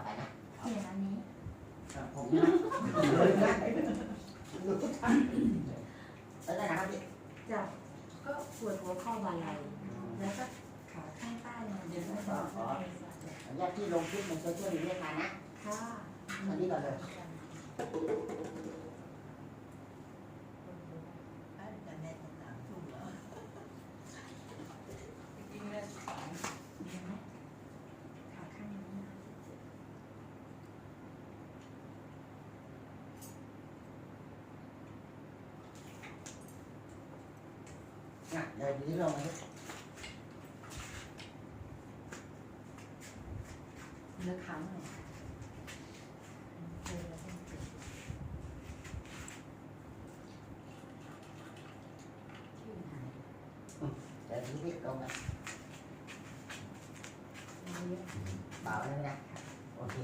ต่อไปนะเขียนอันนี้ครับผมนะเลยนะดูทุกท่านแล้วได้นะครับพี่จับก็ปวดหัวข้อบ่าไหล่แล้วก็ขาข้างใต้เนี่ยเดี๋ยวจะสอนขออนุญาตที่ลงคลิปในโซเชียลมีเดียมานะค่ะ อันนี้ก่อนเลย แต่แม่ต้องถามถูกแล้วจริงๆเลย เห็นไหมขาข้างนี้นะ นะเดี๋ยวนี้ลงมาดิเนื้อขาหน่อยเออแล้วก็เจ็บชื่อไหนเดี๋ยวนี้พี่ลงมาอันนี้เบาแล้วนะ โอเค